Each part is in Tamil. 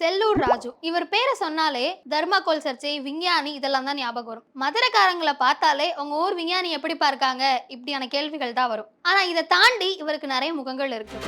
செல்லூர் ராஜு. இவர் பேரை சொன்னாலே தர்மாகோல் சர்ச்சை விஞ்ஞானி இதெல்லாம் தான் ஞாபகம் வரும். மதுரைக்காரங்களை பார்த்தாலே உங்க ஊர் விஞ்ஞானி எப்படிப்பா இருக்காங்க இப்படியான கேள்விகள் தான் வரும். ஆனா இதை தாண்டி இவருக்கு நிறைய முகங்கள் இருக்கு.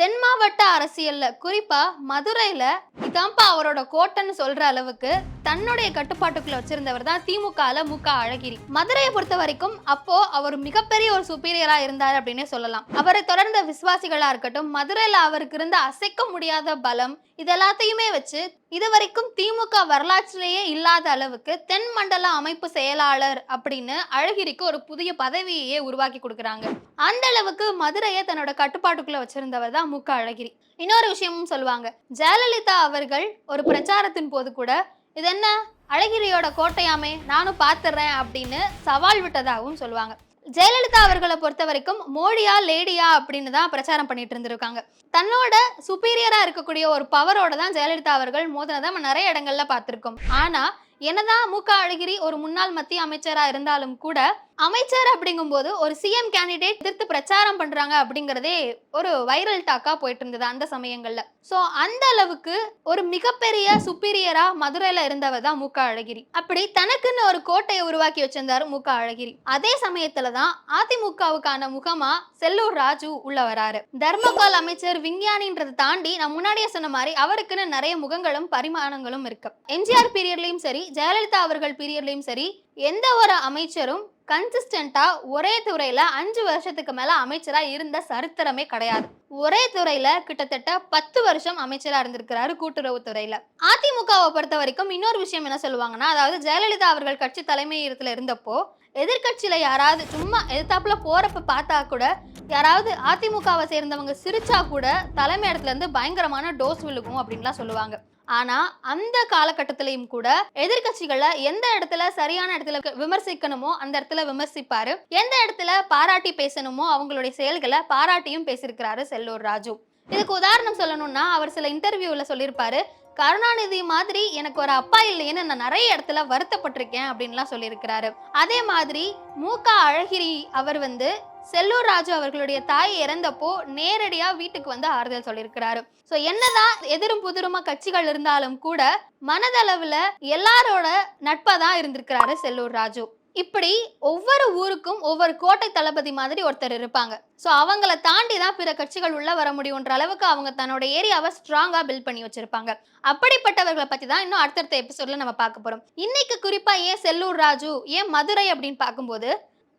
தென் மாவட்ட அரசியல்ல குறிப்பா மதுரையில இதான்ப்பா அவரோட கோட்டைன்னு சொல்ற அளவுக்கு தன்னுடைய கட்டுப்பாட்டுக்குள்ள வச்சிருந்தவர் தான் திமுகல முக அழகிரி. மதுரையை பொறுத்த வரைக்கும் அப்போ அவர் மிகப்பெரிய ஒரு சுப்பீரியரா இருந்தார் அப்படின்னே சொல்லலாம். அவரை தொடர்ந்த விசுவாசிகளா இருக்கட்டும் மதுரையில அவருக்கு இருந்த அசைக்க முடியாத பலம் இது எல்லாத்தையுமே வச்சு இதுவரைக்கும் திமுக வரலாற்றிலேயே இல்லாத அளவுக்கு தென் மண்டல அமைப்பு செயலாளர் அப்படின்னு அழகிரிக்கு ஒரு புதிய பதவியையே உருவாக்கி கொடுக்குறாங்க. அந்த அளவுக்கு மதுரையை தன்னோட கட்டுப்பாட்டுக்குள்ள வச்சிருந்தவர் தான் முக அழகிரி. இன்னொரு விஷயமும் சொல்லுவாங்க. ஜெயலலிதா அவர்கள் ஒரு பிரச்சாரத்தின் போது கூட இது என்ன அழகிரியோட கோட்டையாமே நானும் பார்த்துடுறேன் அப்படின்னு சவால் விட்டதாகவும் சொல்லுவாங்க. ஜெயலலிதா அவர்களை பொறுத்த வரைக்கும் மோடியா லேடியா அப்படின்னு தான் பிரச்சாரம் பண்ணிட்டு இருந்திருக்காங்க. தன்னோட சுப்பீரியரா இருக்கக்கூடிய ஒரு பவரோட தான் ஜெயலலிதா அவர்கள் மோதினதை நம்ம நிறைய இடங்கள்ல பார்த்துருக்கோம். ஆனா என்னதான் மு க. அழகிரி ஒரு முன்னாள் மத்திய அமைச்சரா இருந்தாலும் கூட அமைச்சர் அப்படிங்கும்போது ஒரு சிஎம் கேண்டிடேட் எதிர்த்து பிரச்சாரம் பண்றாங்க அப்படிங்கறதே ஒரு வைரல் டாக்கா போயிட்டு இருந்தது அந்த சமயங்கள்ல. சோ அந்த அளவுக்கு ஒரு மிகப்பெரிய சுப்பீரியரா மதுரையில இருந்தவர் தான் மு க. அழகிரி. அப்படி தனக்குன்னு ஒரு கோட்டையை உருவாக்கி வச்சிருந்தாரு மு க. அழகிரி. அதே சமயத்துல தான் அதிமுகவுக்கான முகமா செல்லூர் ராஜு உள்ள வராரு. தர்மகால் அமைச்சர் விஞ்ஞானின்றதை தாண்டி நான் முன்னாடியே சொன்ன மாதிரி அவருக்குன்னு நிறைய முகங்களும் பரிமாணங்களும் இருக்கு. எம்ஜிஆர் பீரியட்லயும் சரி ஜெயலலிதா அவர்கள் பீரியட்லயும் சரி எந்த ஒரு அமைச்சரும் கன்சிஸ்டண்டா ஒரே துறையில அஞ்சு வருஷத்துக்கு மேல அமைச்சரா இருந்த சரித்திரமே கிடையாது. ஒரே துறையில கிட்டத்தட்ட பத்து வருஷம் அமைச்சரா இருந்திருக்கிறாரு கூட்டுறவு துறையில. அதிமுகவை பொறுத்த வரைக்கும் இன்னொரு விஷயம் என்ன சொல்லுவாங்கன்னா அதாவது ஜெயலலிதா அவர்கள் கட்சி தலைமையகத்துல இருந்தப்போ எதிர்கட்சியில யாராவது சும்மா எதிர்த்தாப்புல போறப்ப பார்த்தா கூட யாராவது அதிமுகவை சேர்ந்தவங்க சிரிச்சா கூட தலைமை இடத்துல இருந்து பயங்கரமான டோஸ் விழுகும் அப்படின்லாம் சொல்லுவாங்க. ஆனா அந்த காலகட்டத்திலையும் கூட எதிர்கட்சிகளை எந்த இடத்துல சரியான இடத்துல விமர்சிக்கணுமோ அந்த இடத்துல விமர்சிப்பாரு. எந்த இடத்துல பாராட்டி பேசணுமோ அவங்களுடைய செயல்களை பாராட்டியும் பேசியிருக்கிறாரு செல்லூர் ராஜு. இதுக்கு உதாரணம் சொல்லணும்னா அவர் சில இன்டர்வியூவில் சொல்லியிருப்பாரு கருணாநிதி மாதிரி எனக்கு ஒரு அப்பா இல்லையேன்னு நான் நிறைய இடத்துல வருத்தப்பட்டிருக்கேன் அப்படின்லாம் சொல்லியிருக்கிறாரு. அதே மாதிரி மூகா அழகிரி அவர் வந்து செல்லூர் ராஜு அவர்களுடைய தாய் இறந்தப்போ நேரடியா வீட்டுக்கு வந்து ஆறுதல் சொல்லியிருக்கிறாரு. சோ என்னதான் எதிரும் புதிருமா கட்சிகள் இருந்தாலும் கூட மனதளவுல எல்லாரோட நட்பா தான் இருந்திருக்கிறாரு செல்லூர் ராஜு. இப்படி ஒவ்வொரு ஊருக்கும் ஒவ்வொரு கோட்டை தளபதி மாதிரி ஒருத்தர் இருப்பாங்க. ஸோ அவங்கள தாண்டி தான் பிற கட்சிகள் உள்ள வர முடியுன்ற அளவுக்கு அவங்க தன்னோட ஏரியாவை ஸ்ட்ராங்காக பில்ட் பண்ணி வச்சிருப்பாங்க. அப்படிப்பட்டவர்களை பற்றி தான் இன்னும் அடுத்தடுத்த எபிசோட்ல நம்ம பார்க்க போறோம். இன்னைக்கு குறிப்பா ஏன் செல்லூர் ராஜு ஏன் மதுரை அப்படின்னு பார்க்கும்போது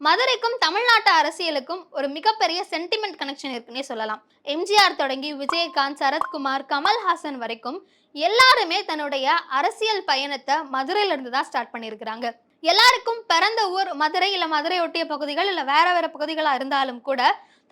மதுரைக்கும் தமிழ்நாட்டு அரசியலுக்கும் ஒரு மிகப்பெரிய சென்டிமெண்ட் கனெக்ஷன் இருக்குன்னே சொல்லலாம். எம்ஜிஆர் தொடங்கி விஜயகாந்த் சரத்குமார் கமல்ஹாசன் வரைக்கும் எல்லாருமே தன்னுடைய அரசியல் பயணத்தை மதுரையிலிருந்து தான் ஸ்டார்ட் பண்ணியிருக்கிறாங்க. எல்லாருக்கும் பிறந்த ஊர் மதுரை இல்லை மதுரை ஒட்டிய பகுதிகள் இல்லை வேற வேற பகுதிகளாக இருந்தாலும் கூட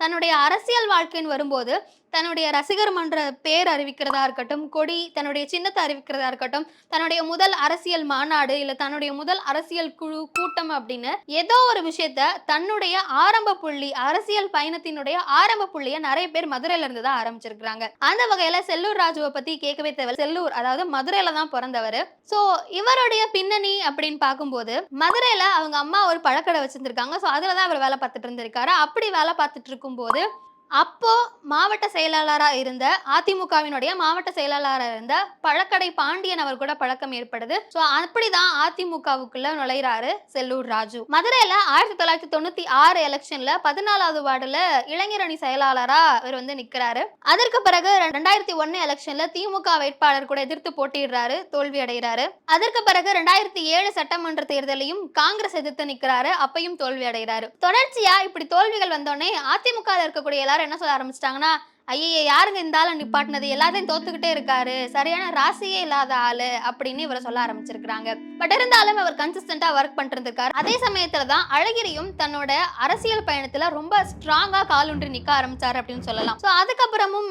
தன்னுடைய அரசியல் வாழ்க்கைன்னு வரும்போது தன்னுடைய ரசிகர் மன்ற பேர் அறிவிக்கிறதா இருக்கட்டும் கொடி தன்னுடைய சின்னத்தை அறிவிக்கிறதா இருக்கட்டும் தன்னுடைய முதல் அரசியல் மாநாடு இல்ல தன்னுடைய முதல் அரசியல் குழு கூட்டம் அப்படின்னு ஏதோ ஒரு விஷயத்த தன்னுடைய ஆரம்ப புள்ளி அரசியல் பயணத்தினுடைய ஆரம்ப புள்ளிய நிறைய பேர் மதுரையில இருந்து தான் ஆரம்பிச்சிருக்காங்க அந்த வகையில செல்லூர் ராஜுவை பத்தி கேட்கவே தேவை செல்லூர் அதாவது மதுரையில தான் பிறந்தவர். சோ இவருடைய பின்னணி அப்படின்னு பார்க்கும்போது மதுரையில அவங்க அம்மா ஒரு பழக்கடை வச்சிருந்திருக்காங்க. சோ அதுல தான் அவர் வேலை பார்த்துட்டு இருந்திருக்காரு. அப்படி வேலை பார்த்துட்டு இருக்கும்போது அப்போ மாவட்ட செயலாளராக இருந்த அதிமுகவினுடைய மாவட்ட செயலாளராக இருந்த பழக்கடை பாண்டியன் அவர் கூட பழக்கம் ஏற்படுது. ஸோ அப்படிதான் அதிமுகவுக்குள்ள நுழைகிறாரு செல்லூர் ராஜு. மதுரையில ஆயிரத்தி தொள்ளாயிரத்தி தொண்ணூத்தி ஆறு எலெக்ஷன்ல பதினாலாவது வார்டுல இளைஞரணி செயலாளரா இவர் வந்து நிக்கிறாரு. அதற்கு பிறகு ரெண்டாயிரத்தி ஒன்னு எலெக்ஷன்ல திமுக வேட்பாளர் கூட எதிர்த்து போட்டியிடுறாரு தோல்வி அடைகிறாரு. அதற்கு பிறகு ரெண்டாயிரத்தி ஏழு சட்டமன்ற தேர்தலையும் காங்கிரஸ் எதிர்த்து நிக்கிறாரு அப்பையும் தோல்வி அடைகிறாரு. தொடர்ச்சியா இப்படி தோல்விகள் வந்தோடனே அதிமுக இருக்கக்கூடிய எல்லாரும் என்ன சொல்ல ஆரம்பிச்சிட்டாங்கன்னா ஐயையே யாருங்க இந்த ஆளை நிப்பாட்டினது? எல்லாத்தையும் தோத்துக்கிட்டே இருக்காரு. சரியான ராசியே இல்லாத ஆளு அப்படின்னு இவரை சொல்ல ஆரம்பிச்சிருக்காங்க பட் இருந்தாலும் அவர் கன்சிஸ்டண்டா ஒர்க் பண்ணிட்டு அதே சமயத்துல தான் அழகிரியும் தன்னோட அரசியல் பயணத்துல ரொம்ப ஸ்ட்ராங்கா காலூன்றி நிக்க ஆரம்பிச்சாரு அப்படின்னு சொல்லலாம். சோ அதுக்கப்புறமும்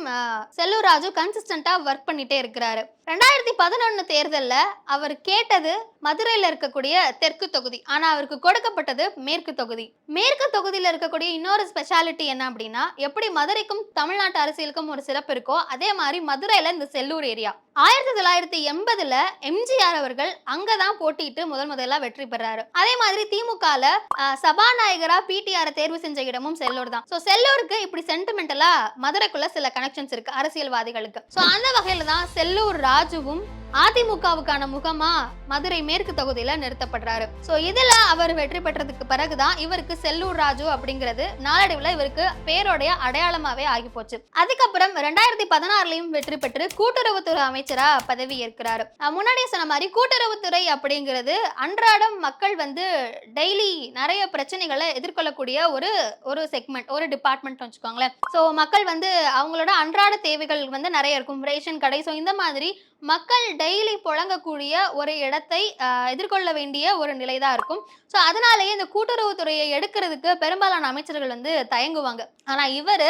செல்லூர் ராஜு கன்சிஸ்டண்டா ஒர்க் பண்ணிட்டே இருக்கிறாரு. ரெண்டாயிரத்தி பதினொன்னு தேர்தலில் அவர் கேட்டது மதுரையில் இருக்கக்கூடிய தெற்கு தொகுதி. ஆனால் அவருக்கு கொடுக்கப்பட்டது மேற்கு தொகுதி. மேற்கு தொகுதியில் இருக்கக்கூடிய இன்னொரு ஸ்பெஷாலிட்டி என்ன அப்படின்னா எப்படி மதுரைக்கும் தமிழ்நாட்டு அரசியலுக்கும் ஒரு சிறப்பு இருக்கோ அதே மாதிரி மதுரையில இந்த செல்லூர் ஏரியா. ஆயிரத்தி தொள்ளாயிரத்தி எண்பதுல எம்ஜிஆர் அவர்கள் அங்கதான் போட்டிட்டு முதல் முதல்ல வெற்றி பெறாரு. அதே மாதிரி திமுகல சபாநாயகரா பிடிஆர் தேர்வு செஞ்ச இடமும் செல்லூர் தான். சோ செல்லூருக்கு இப்படி சென்டிமெண்டலா மதுரைக்குள்ள சில கனெக்ஷன்ஸ் இருக்கு அரசியல்வாதிகளுக்கு. சோ அந்த வகையில தான் செல்லூர் ராஜுவும் அதிமுகவுக்கான முகமா மதுரை மேற்கு தொகுதியில நிறுத்தப்படுறாரு. சோ இதுல அவர் வெற்றி பெற்றதுக்கு பிறகுதான் இவருக்கு செல்லூர் ராஜு அப்படிங்கிறது நாளடைவுல இவருக்கு பேருடைய அடையாளமாவே ஆகி போச்சு. அதுக்கப்புறம் ரெண்டாயிரத்தி பதினாறுலயும் வெற்றி பெற்று கூட்டுறவுத்துறை அமைச்சரா பதவி ஏற்கிறாரு. முன்னாடியே சொன்ன மாதிரி கூட்டுறவுத்துறை அப்படிங்கிறது அன்றாடம் மக்கள் வந்து டெய்லி நிறைய பிரச்சனைகளை எதிர்கொள்ளக்கூடிய ஒரு ஒரு செக்மெண்ட் ஒரு டிபார்ட்மெண்ட் வச்சுக்கோங்களேன். ஸோ மக்கள் வந்து அவங்களோட அன்றாட தேவைகள் வந்து நிறைய இருக்கும். ரேஷன் கடை ஸோ இந்த மாதிரி மக்கள் டெய்லி புழங்கக்கூடிய ஒரு இடத்தை எதிர்கொள்ள வேண்டிய ஒரு நிலை தான் இருக்கும். ஸோ அதனாலேயே இந்த கூட்டுறவுத்துறையை எடுக்கிறதுக்கு பெரும்பாலான அமைச்சர்கள் வந்து தயங்குவாங்க. ஆனால் இவர்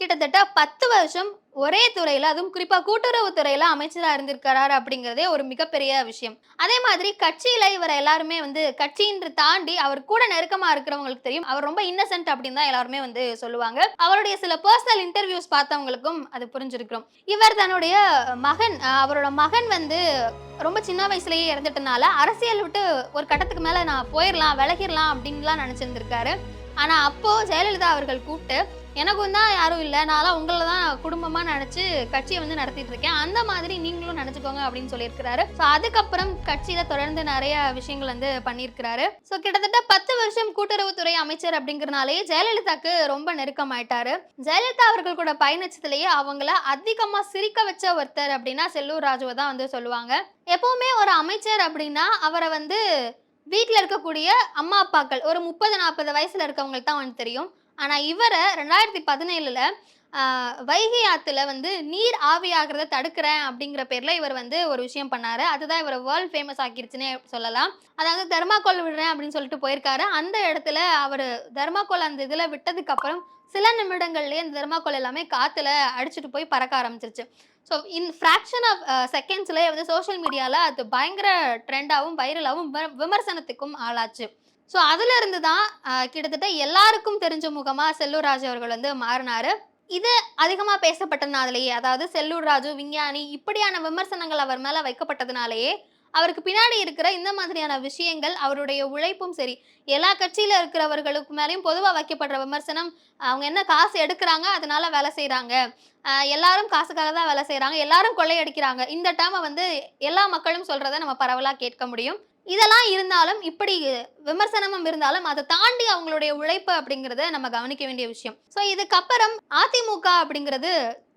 கிட்டத்தட்ட பத்து வருஷம் ஒரே துறையில அதுவும் குறிப்பா கூட்டுறவுத்துறையில அமைச்சரா இருந்திருக்கிறாரு அப்படிங்கிறதே ஒரு மிகப்பெரிய விஷயம். அதே மாதிரி கட்சியில இவர் எல்லாருமே வந்து கட்சின்று தாண்டி அவர் கூட நெருக்கமா இருக்கிறவங்களுக்கு தெரியும். அவர் ரொம்ப இன்னசென்ட் அப்படின்னு தான் எல்லாருமே வந்து சொல்லுவாங்க. அவருடைய சில பர்சனல் இன்டர்வியூஸ் பார்த்தவங்களுக்கும் அது புரிஞ்சிருக்கிறோம் இவர் தன்னுடைய மகன் அவரோட மகன் வந்து ரொம்ப சின்ன வயசுலயே இறந்துட்டனால அரசியல் விட்டு ஒரு கட்டத்துக்கு மேல நான் போயிடலாம் விலகிடலாம் அப்படின்லாம் நினைச்சிருந்திருக்காரு. ஆனா அப்போ ஜெயலலிதா அவர்கள் கூப்பிட்டு எனக்கும் தான் யாரும் இல்லை. நான்லாம் உங்களை தான் குடும்பமா நினைச்சு கட்சியை வந்து நடத்திட்டு இருக்கேன். அந்த மாதிரி நீங்களும் நினைச்சுக்கோங்க அப்படின்னு சொல்லியிருக்கிறாரு. ஸோ அதுக்கப்புறம் கட்சியில தொடர்ந்து நிறைய விஷயங்கள் வந்து பண்ணியிருக்கிறாரு. ஸோ கிட்டத்தட்ட பத்து வருஷம் கூட்டுறவுத்துறை அமைச்சர் அப்படிங்கிறனாலேயே ஜெயலலிதாக்கு ரொம்ப நெருக்கமாயிட்டாரு. ஜெயலலிதா அவர்கள் கூட பயணிச்சதுலயே அவங்கள அதிகமா சிரிக்க வச்ச ஒருத்தர் அப்படின்னா செல்லூர் ராஜுவை தான் வந்து சொல்லுவாங்க. எப்பவுமே ஒரு அமைச்சர் அப்படின்னா அவரை வந்து வீட்டில் இருக்கக்கூடிய அம்மா அப்பாக்கள் ஒரு முப்பது நாற்பது வயசுல இருக்கவங்களுக்கு தான் வந்து தெரியும். ஆனா இவரை ரெண்டாயிரத்தி பதினேழுல வைகை ஆற்றுல வந்து நீர் ஆவியாகிறத தடுக்கிறேன் அப்படிங்கிற பேரில் இவர் வந்து ஒரு விஷயம் பண்ணார். அதுதான் இவர் வேர்ல்ட் ஃபேமஸ் ஆக்கிருச்சுன்னே சொல்லலாம். அதாவது தர்மாக்கோல் விடுறேன் அப்படின்னு சொல்லிட்டு போயிருக்காரு. அந்த இடத்துல அவர் தர்மாக்கோல் அந்த இதில் விட்டதுக்கப்புறம் சில நிமிடங்கள்லேயே அந்த தெர்மாக்கோல் எல்லாமே காற்றுல அடிச்சுட்டு போய் பறக்க ஆரம்பிச்சிருச்சு. ஸோ இன் ஃப்ராக்ஷன் ஆஃப் செகண்ட்ஸ்லேயே வந்து சோஷியல் மீடியாவில் அது பயங்கர ட்ரெண்டாகவும் வைரலாகவும் விமர்சனத்துக்கும் ஆளாச்சு. ஸோ அதுலேருந்து தான் கிட்டத்தட்ட எல்லாருக்கும் தெரிஞ்ச முகமாக செல்லூர் ராஜ் அவர்கள் வந்து மாறினார். இது அதிகமா பேசப்பட்டதுனாலேயே அதாவது செல்லூர் ராஜு விஞ்ஞானி இப்படியான விமர்சனங்கள் அவர் மேல வைக்கப்பட்டதுனாலேயே அவருக்கு பின்னாடி இருக்கிற இந்த மாதிரியான விஷயங்கள் அவருடைய உழைப்பும் சரி எல்லா கட்சியில இருக்கிறவர்களுக்கு மேலேயும் பொதுவாக வைக்கப்படுற விமர்சனம் அவங்க என்ன காசு எடுக்கிறாங்க அதனால வேலை செய்கிறாங்க எல்லாரும் காசுக்காக தான் வேலை செய்கிறாங்க எல்லாரும் கொள்ளையடிக்கிறாங்க. இந்த டேர்மை வந்து எல்லா மக்களும் சொல்றதை நம்ம பரவலாக கேட்க முடியும். இதெல்லாம் இருந்தாலும் இப்படி விமர்சனமும் இருந்தாலும் அதை தாண்டி அவங்களுடைய உழைப்பு அப்படிங்கறத நம்ம கவனிக்க வேண்டிய விஷயம். ஸோ இதுக்கப்புறம் அதிமுக அப்படிங்கிறது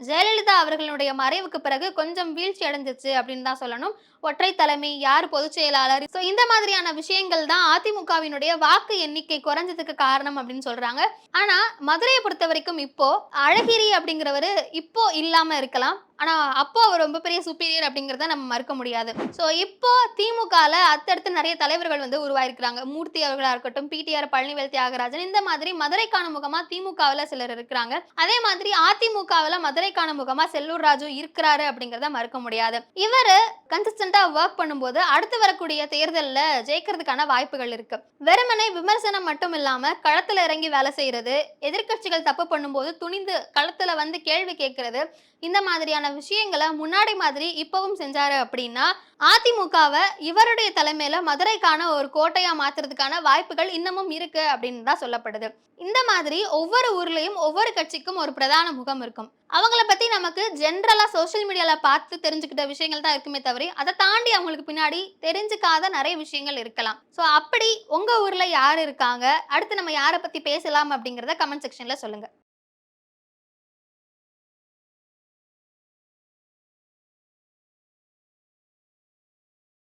ஜெயலலிதா அவர்களுடைய மறைவுக்கு பிறகு கொஞ்சம் வீழ்ச்சி அடைஞ்சிச்சு அப்படின்னு தான் சொல்லணும். ஒற்றை தலைமை யார் பொதுச் செயலாளர்? ஸோ இந்த மாதிரியான விஷயங்கள் தான் அதிமுகவினுடைய வாக்கு எண்ணிக்கை குறைஞ்சதுக்கு காரணம் அப்படின்னு சொல்றாங்க. ஆனா மதுரையை பொறுத்த வரைக்கும் இப்போ அழகிரி அப்படிங்கிறவரு இப்போ இல்லாம இருக்கலாம். ஆனா அப்போ அவர் ரொம்ப பெரிய சுப்பீரியர் அப்படிங்கிறத நம்ம மறுக்க முடியாது. ஸோ இப்போ திமுகல அடுத்தடுத்து நிறைய தலைவர்கள் வந்து உருவாயிருக்கிறாங்க. மூர்த்தி அவர்களா இருக்கட்டும் பிடிஆர் பழனிவேல் தியாகராஜன் இந்த மாதிரி மதுரைக்கான முகமா திமுகவில் சிலர் இருக்கிறாங்க. அதே மாதிரி அதிமுகவில் மதுரைக்கான முகமா செல்லூர் ராஜு இருக்கிறாரு அப்படிங்கிறத மறுக்க முடியாது. இவர் கன்சிஸ்டண்டா ஒர்க் பண்ணும்போது அடுத்து வரக்கூடிய தேர்தலில் ஜெயிக்கிறதுக்கான வாய்ப்புகள் இருக்கு. வெறுமனை விமர்சனம் மட்டும் இல்லாம களத்துல இறங்கி வேலை செய்யறது எதிர்க்கட்சிகள் தப்பு பண்ணும்போது துணிந்து களத்துல வந்து கேள்வி கேட்கறது இந்த மாதிரியான விஷயங்களை முன்னாடி மாதிரி இப்பவும் செஞ்சாரு அப்படின்னா அதிமுகவை இவருடைய தலைமையில மதுரைக்கான ஒரு கோட்டையா மாத்துறதுக்கான வாய்ப்புகள் இன்னமும் இருக்கு அப்படின்னு தான் சொல்லப்படுது. இந்த மாதிரி ஒவ்வொரு ஊர்லயும் ஒவ்வொரு கட்சிக்கும் ஒரு பிரதான முகம் இருக்கும். அவங்கள பத்தி நமக்கு ஜென்ரலா சோஷியல் மீடியால பார்த்து தெரிஞ்சுக்கிட்ட விஷயங்கள் தான் இருக்குமே தவிர அதை தாண்டி அவங்களுக்கு பின்னாடி தெரிஞ்சுக்காத நிறைய விஷயங்கள் இருக்கலாம். ஸோ அப்படி உங்க ஊர்ல யார் இருக்காங்க? அடுத்து நம்ம யாரை பத்தி பேசலாம் அப்படிங்கறத கமெண்ட் செக்ஷன்ல சொல்லுங்க.